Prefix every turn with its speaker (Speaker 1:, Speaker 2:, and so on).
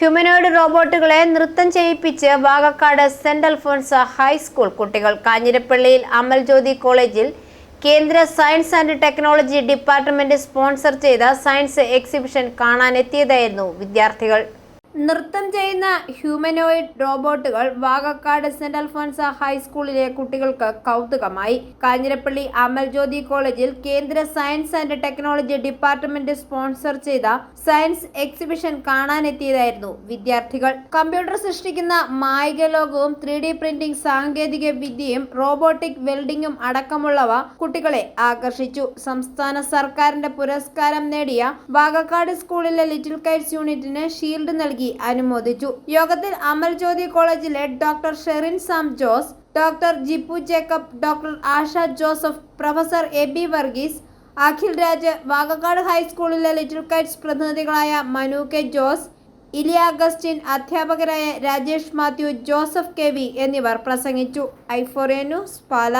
Speaker 1: Humanoid റോബോട്ടുകളെ നൃത്തം ചെയ്യിപ്പിച്ച് Vakakkad saint Alphonsa high school കുട്ടികൾ കാഞ്ഞിരപ്പള്ളിയിൽ അമൽ ജ്യോതി കോളേജിൽ കേന്ദ്ര science and technology department sponsor ചെയ്ത സയൻസ് എക്സിബിഷൻ കാണാനെത്തിയതായിരുന്നു വിദ്യാർത്ഥികൾ. നൃത്തം ചെയ്യുന്ന ഹ്യൂമനോയിഡ് റോബോട്ടുകൾ വാകക്കാട് സെന്റ് അൽഫോൻസ ഹൈസ്കൂളിലെ കുട്ടികൾക്ക് കൗതുകമായി. കാഞ്ഞിരപ്പള്ളി അമൽ ജ്യോതി കോളേജിൽ കേന്ദ്ര science and technology department sponsor ചെയ്ത സയൻസ് എക്സിബിഷൻ കാണാനെത്തിയതായിരുന്നു വിദ്യാർത്ഥികൾ. കമ്പ്യൂട്ടർ സൃഷ്ടിക്കുന്ന മായിക ലോകവും ത്രീ ഡി പ്രിന്റിംഗ് സാങ്കേതിക വിദ്യയും റോബോട്ടിക് വെൽഡിംഗും അടക്കമുള്ളവ കുട്ടികളെ ആകർഷിച്ചു. സംസ്ഥാന സർക്കാരിന്റെ പുരസ്കാരം നേടിയ വാകക്കാട് സ്കൂളിലെ ലിറ്റിൽ കൈറ്റ്സ് യൂണിറ്റിന് ഷീൽഡ് നൽകി. അനുമോദിച്ചു. യോഗത്തിൽ അമൽ ജ്യോതി കോളേജിലെ doctor Sherin Sam Jose doctor Jippu Jacob doctor Asha Joseph professor A B Varghese Akhil Raj Vagakkad ഹൈസ്കൂളിലെ ലിറ്റിൽ കൈറ്റ്സ് പ്രതിനിധികളായ മനു കെ ജോസ് ഇലിയ അഗസ്റ്റിൻ അധ്യാപകരായ Rajesh Mathew Joseph K V എന്നിവർ പ്രസംഗിച്ചു. ഐഫോറിയ ന്യൂസ് പാല.